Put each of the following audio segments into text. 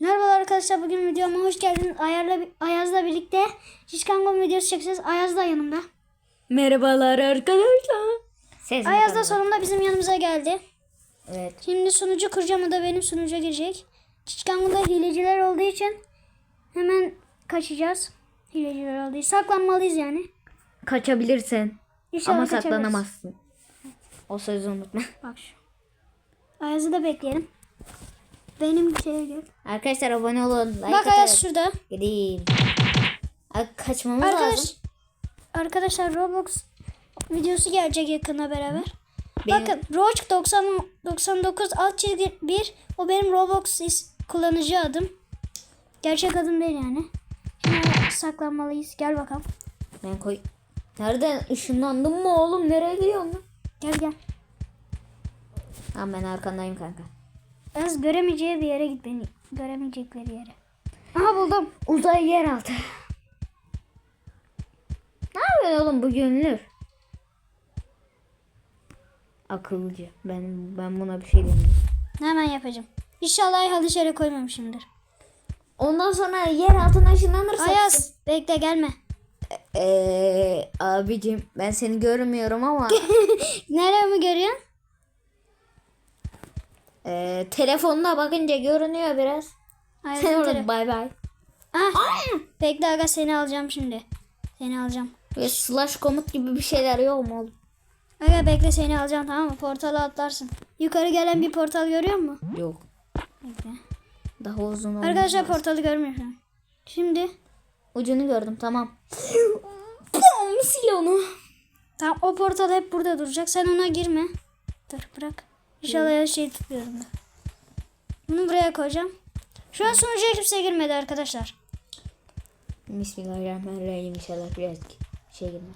Merhabalar arkadaşlar bugün videoma hoş geldiniz. Ayarla, Ayaz'la birlikte Şişkangon videosu çekeceğiz. Ayaz da yanımda. Merhabalar arkadaşlar. Ses Ayaz da sonunda bizim yanımıza geldi. Evet. Şimdi sunucu kuracağım o da benim sunucuya girecek. Şişkangon'da hileciler olduğu için hemen kaçacağız. Hileciler olduğu için. Saklanmalıyız yani. Kaçabilirsin. İnşallah Ama kaçarız. saklanamazsın. O sözü unutma. Bak şu. Ayaz'ı da bekleyelim. Benim bir şeye gel. Arkadaşlar abone olun. Like Bak Ayaz şurada. Gideyim. Kaçmamız Arkadaş, lazım. arkadaşlar Roblox videosu gelecek yakına beraber. Benim- Bakın Roach 90 99 alt çizgi 1 o benim Roblox is- kullanıcı adım. Gerçek adım değil yani. Şimdi saklanmalıyız. Gel bakalım. Ben koy. Nereden ışınlandın mı oğlum? Nereye gidiyorsun? Gel gel. Tamam ben arkandayım kanka. Az göremeyeceği bir yere git beni. Göremeyecekleri yere. Aha buldum. Uzay yeraltı. Ne yapıyorsun oğlum bu gönüllü? Akıllıca. Ben ben buna bir şey demiyorum. Hemen yapacağım. İnşallah halı yere koymamışımdır. Ondan sonra yer altına ışınlanırsak. Ayaz bekle gelme. Eee abicim ben seni görmüyorum ama Nereye mi görüyorsun? Eee telefonuna bakınca görünüyor biraz. Ayaz Sen orada bay bay. Ah, bekle aga seni alacağım şimdi. Seni alacağım. Ve slash komut gibi bir şeyler yok mu oğlum? Aga bekle seni alacağım tamam mı? Portala atlarsın. Yukarı gelen bir portal görüyor musun? Yok. Bekle. Daha uzun olmuş. Arkadaşlar portalı görmüyor şu an. Şimdi Ucunu gördüm tamam. Bom sil onu. tam o portal hep burada duracak. Sen ona girme. Dur bırak. İnşallah ya şey tutuyorum da. Bunu buraya koyacağım. Şu an sunucuya kimse girmedi arkadaşlar. Bismillahirrahmanirrahim inşallah biraz şey girmez.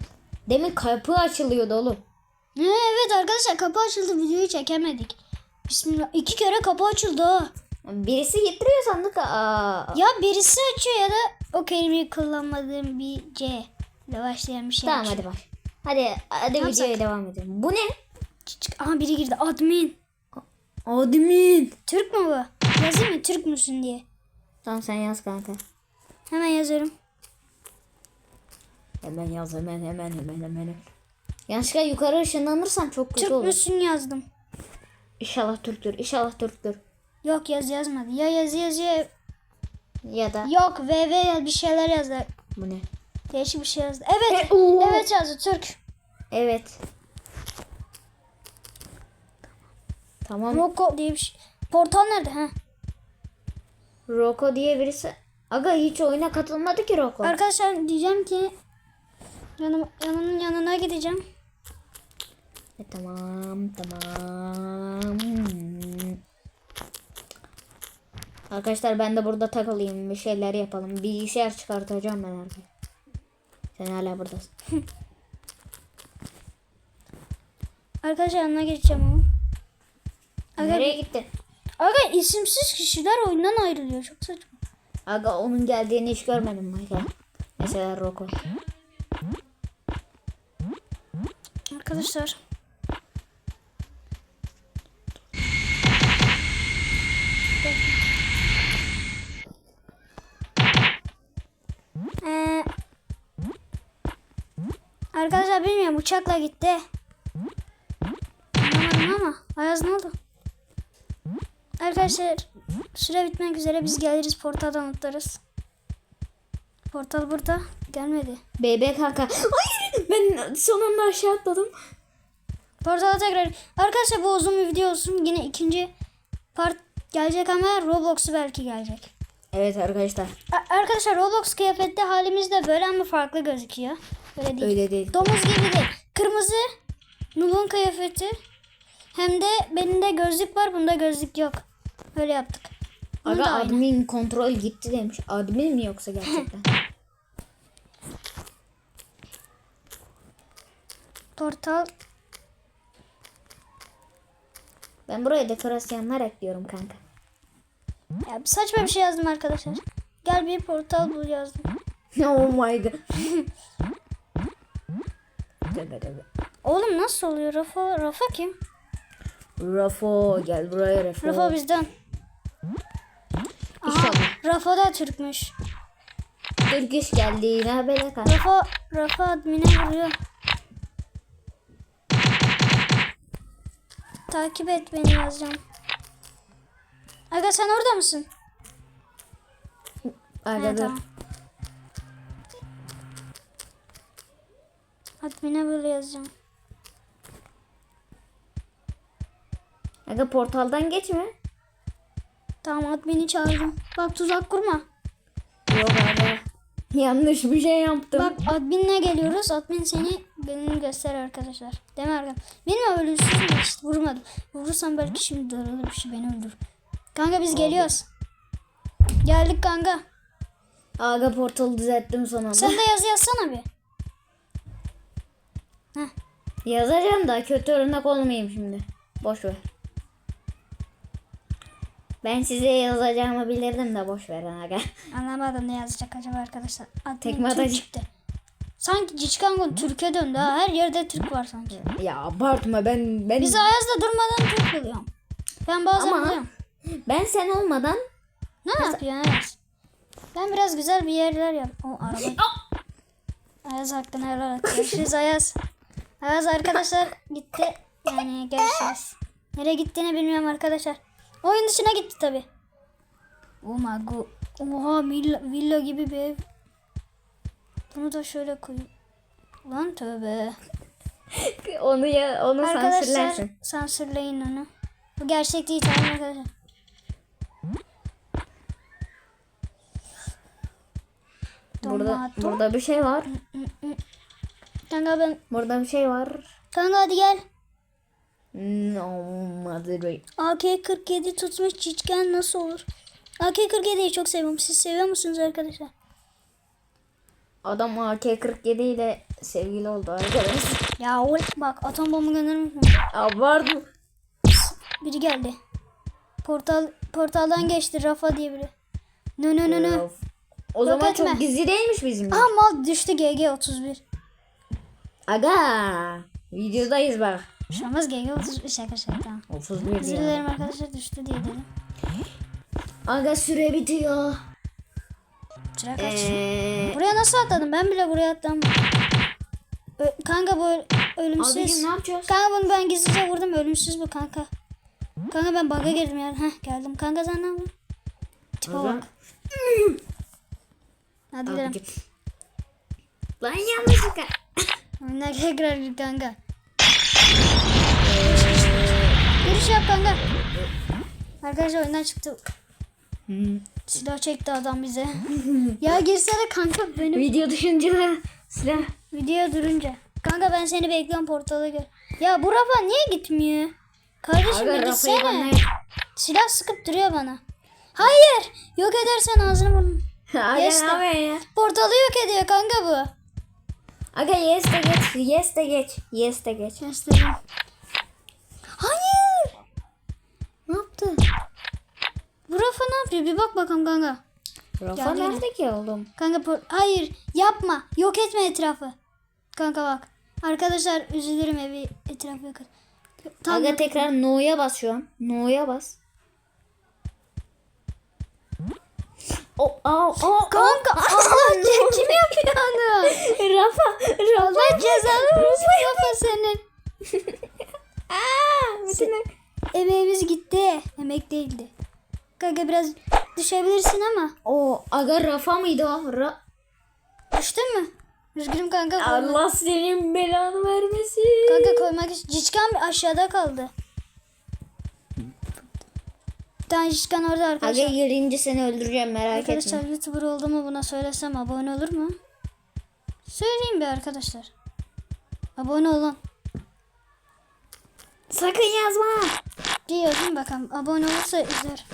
Demin kapı açılıyordu oğlum. Ee, evet arkadaşlar kapı açıldı videoyu çekemedik. Bismillah. iki kere kapı açıldı ha. Birisi getiriyor sandık. Aa. Ya birisi açıyor ya da o kelimeyi kullanmadığım bir C ile başlayan bir şey Tamam açıyor. hadi baş. Hadi hadi yapsak? videoya devam edelim. Bu ne? Çık. Aha biri girdi. Admin. Admin. Türk mü bu? Yazayım mı Türk müsün diye. Tamam sen yaz kanka. Hemen yazıyorum. Hemen yaz hemen hemen hemen hemen. Yanlışlıkla yukarı ışınlanırsan çok kötü Türk olur. müsün yazdım. İnşallah Türktür. İnşallah Türktür. Yok yaz yazmadı. Ya yazı yazıyor. Ya da Yok VV yaz bir şeyler yazdı. bu ne? Değişik bir şey yazdı. Evet. E, evet yazdı Türk. Evet. Tamam. Roko diye bir şey. Portal nerede? Ha. Roko diye birisi. Aga hiç oyuna katılmadı ki Roko. Arkadaşlar diyeceğim ki yanım, yanının yanına gideceğim. E, tamam tamam. Arkadaşlar ben de burada takılayım. Bir şeyler yapalım. Bilgisayar çıkartacağım ben artık. Sen hala buradasın. Arkadaşlar yanına geçeceğim ama. Aga, Nereye gitti? aga isimsiz kişiler oyundan ayrılıyor. Çok saçma. Aga onun geldiğini hiç görmedim Michael. Mesela Roko. Arkadaşlar. Ee, arkadaşlar bilmiyorum uçakla gitti. Anlamadım ama Ayaz ne oldu? Arkadaşlar süre bitmek üzere biz geliriz portaldan atlarız. Portal burada gelmedi. BB kanka. Hayır ben son anda aşağı atladım. Portala tekrar. Arkadaşlar bu uzun bir video olsun. Yine ikinci part gelecek ama Roblox'u belki gelecek. Evet arkadaşlar. A- arkadaşlar Roblox kıyafette halimiz de böyle ama farklı gözüküyor. Böyle değil. Öyle değil. Domuz gibi değil. Kırmızı Nub'un kıyafeti. Hem de benim de gözlük var. Bunda gözlük yok. Böyle yaptık. Bunu Aga da aynı. admin kontrol gitti demiş. Admin mi yoksa gerçekten? Portal. ben buraya dekorasyonlar ekliyorum kanka. Ya saçma bir şey yazdım arkadaşlar. Gel bir portal bul yazdım. oh my god. Oğlum nasıl oluyor? Rafa, Rafa kim? Rafo gel buraya Rafo. Rafa bizden. İnşallah. Rafa da Türkmüş. Türk iş geldi yine böyle kal. Rafa, Rafa admine vuruyor. Takip et beni yazacağım. Aga sen orada mısın? Aga dur. tamam. Admine böyle yazacağım. Aga portaldan geçme. Tamam admini çağırdım. Bak tuzak kurma. Yok aga. Yanlış bir şey yaptım. Bak adminle geliyoruz. Admin seni benim göster arkadaşlar. Değil mi arkadaşlar? Benim ölümsüz mü işte vurmadım. Vurursam belki şimdi darılır bir şey beni öldürür. Kanka biz geliyoruz. Geldik kanka. Aga portalı düzelttim sonunda. Sen de yazı yazsana bir. Heh. Yazacağım da kötü örnek olmayayım şimdi. Boş ver. Ben size yazacağımı bilirdim de boş verin aga. Anlamadım ne yazacak acaba arkadaşlar. Admin Tekme Türk atacak. çıktı. Sanki Ciçkangon Türkiye döndü ha. Her yerde Türk var sanki. Ya abartma ben ben Biz Ayaz'da durmadan Türk buluyorum. Ben bazen Ama- buluyorum. ben sen olmadan Ne yapıyorsun Ayaz? Ben biraz güzel bir yerler yap. O araba. Ayaz hakkını helal et. Görüşürüz Ayaz. Ayaz arkadaşlar gitti. Yani görüşürüz. Nereye gittiğini bilmiyorum arkadaşlar. Oyun dışına gitti tabi. Oh my god. Oha villa, villa gibi bir ev. Bunu da şöyle koyayım. Lan tövbe. onu ya onu Arkadaşlar sansürlersin. sansürleyin onu. Bu gerçek değil tamam arkadaşlar. Burada burada bir şey var. Kanka ben Burada bir şey var. Kanka hadi gel. No, mother. AK-47 tutmuş çiçken nasıl olur? AK-47'yi çok seviyorum. Siz seviyor musunuz arkadaşlar? Adam AK-47 ile sevgili oldu arkadaşlar. Ya ol bak atom bombu göndermiş mi? Abartma. Biri geldi. Portal portaldan geçti Rafa diye biri. Nö nö nö nö. O zaman etme. çok gizli değilmiş bizim. Aha mal düştü GG31. Aga. Videodayız bak. Şu an GG31 şaka şaka tamam. 31 Özür dilerim arkadaşlar düştü diye dedim. Aga süre bitiyor. Sıra kaç? Eee. Buraya nasıl atladım? Ben bile buraya atlamam. Ö- kanka bu öl- ölümsüz. Abicim ne yapacağız? Kanka bunu ben gizlice vurdum. Ölümsüz bu kanka. Kanka ben bug'a girdim ya. Heh geldim. Kanka sen ne yapıyorsun? Tipe Aga. bak. Hadi gidelim. Lan yanlışlıkla. Oyuna tekrar bir kanka. Giriş yap kanka. Arkadaşlar oyundan çıktı. Silah çekti adam bize. ya girsene kanka benim Video da silah. video durunca. Kanka ben seni bekliyorum portala gel. Ya bu Rafa niye gitmiyor? Kardeşim bir Rafa'yı bana gitsene. Silah sıkıp duruyor bana. Hayır. Yok edersen ağzını burnunu. Yes de. ya? Portalı yok ediyor kanka bu. Aga yes de geç. Yes de geç. Yes de geç. Göstereyim. Hayır. Yaptı? Bu Rafa ne yapıyor? Bir bak bakalım kanka. Rafa Gel, nerede ki oğlum? Kanka hayır yapma. Yok etme etrafı. Kanka bak. Arkadaşlar üzülürüm evi etrafı yok. Tamam. Aga tekrar no'ya bas şu an. No'ya bas. O, aa, aa, Kanka Allah kim yapıyor onu? Rafa, Rafa. Allah cezanı Rafa senin. Aa, bütün Emeğimiz gitti. Emek değildi. Kanka biraz düşebilirsin ama. O aga Rafa mıydı o? Ra Düştün mü? Üzgünüm kanka. Allah senin belanı vermesin. Kanka koymak için. Ciçkan aşağıda kaldı. Bir tane Ciçkan orada Aga arkadaşlar. girince seni öldüreceğim merak Arkadaşlar etme. YouTuber olduğumu buna söylesem abone olur mu? Söyleyeyim bir arkadaşlar. Abone olun. Sakın yazma. Bir yazın bakalım. Abone olursa izler.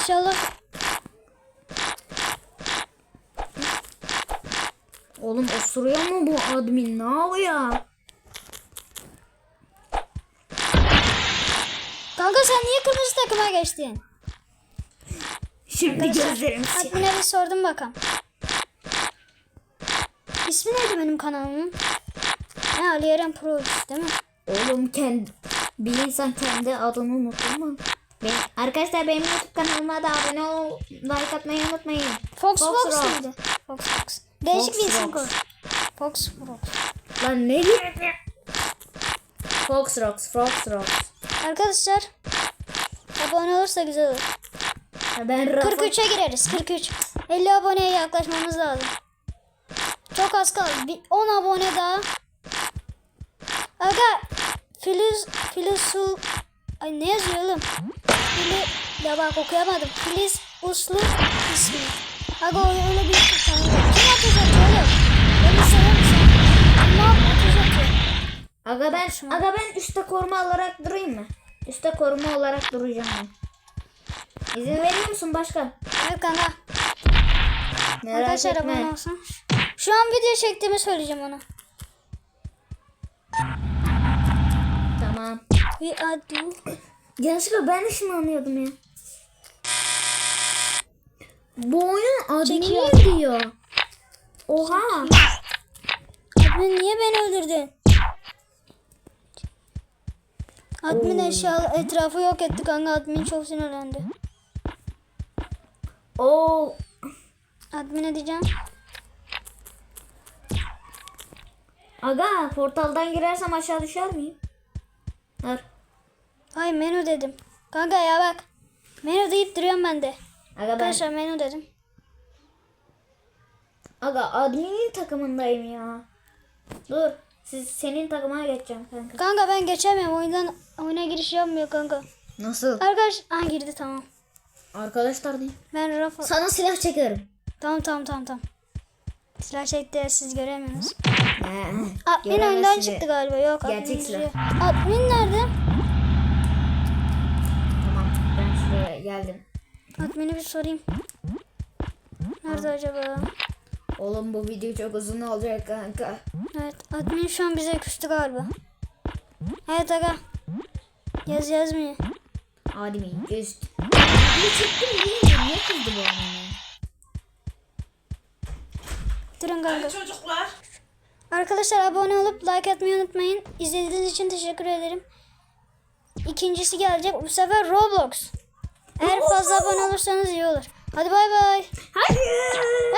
İnşallah. Oğlum osuruyor mu bu admin? Ne yapıyor? Kanka sen niye kırmızı takıma geçtin? Şimdi gözlerim siyah. Admin'e bir sordum bakalım. İsmi neydi benim kanalımın? Ha Ali Eren Pro değil mi? Oğlum kendi bir insan kendi adını unutur mu? Benim, arkadaşlar benim YouTube kanalıma da abone ol, like atmayı unutmayın. Fox Fox Fox, Rock. mıydı? Fox Fox. Değişik Fox bir isim Rock. koy. Fox Fox. Lan ne ya? Fox Rocks, Fox Rocks. Arkadaşlar abone olursa güzel olur. Ha, Ben Rafa... 43'e gireriz. 43. 50 aboneye yaklaşmamız lazım. Çok az kaldı. Bir 10 abone daha. Aga Filiz Filisul Ay ne yazıyor oğlum? Fili ya bak okuyamadım. Filiz Uslu ismi. Aga öyle bir isim tanıdım. Kim ateş atıyor oğlum? Beni sever misin? Kim ateş atıyor? Aga ben, aga ben üstte koruma olarak durayım mı? Üstte koruma olarak duracağım ben. İzin veriyor musun başkan? Evet kanka. Merak Arkadaşlar abone olsun. Şu an video çektiğimi söyleyeceğim ona. Are do. Yanlışlıkla ben anlıyordum ya. Bu adını Çekiyor. ne diyor? Oha. Admin niye beni öldürdün? Admin eşya etrafı yok etti kanka. Admin çok sinirlendi. Oo. Admin'e diyeceğim. Aga portaldan girersem aşağı düşer miyim? Dur. Ay menü dedim. Kanka ya bak. Menü deyip duruyorum ben de. Aga ben Arkadaşlar menü dedim. Aga adminin takımındayım ya. Dur. Siz senin takımına geçeceğim kanka. Kanka ben geçemiyorum. Oyundan oyuna giriş yapmıyor kanka. Nasıl? Arkadaş ha girdi tamam. Arkadaşlar değil. Ben Rafa. Sana silah çekiyorum. Tamam tamam tamam tamam. Silah çekti siz göremiyorsunuz. Admin oyundan çıktı galiba. Yok Gerçek admin silah. Admin nerede? Tamam ben şuraya geldim. Admin'i bir sorayım. Nerede acaba? Oğlum bu video çok uzun olacak kanka. Evet, admin şu an bize küstü galiba. Evet aga. Yaz yazmıyor. Admin üst. Ne değil mi? Niye kızdı bu adamı? Durun kanka. Çocuklar. Arkadaşlar abone olup like atmayı unutmayın. İzlediğiniz için teşekkür ederim. İkincisi gelecek. Bu sefer Roblox. Eğer fazla abone olursanız iyi olur. Hadi bay bay. Hayır.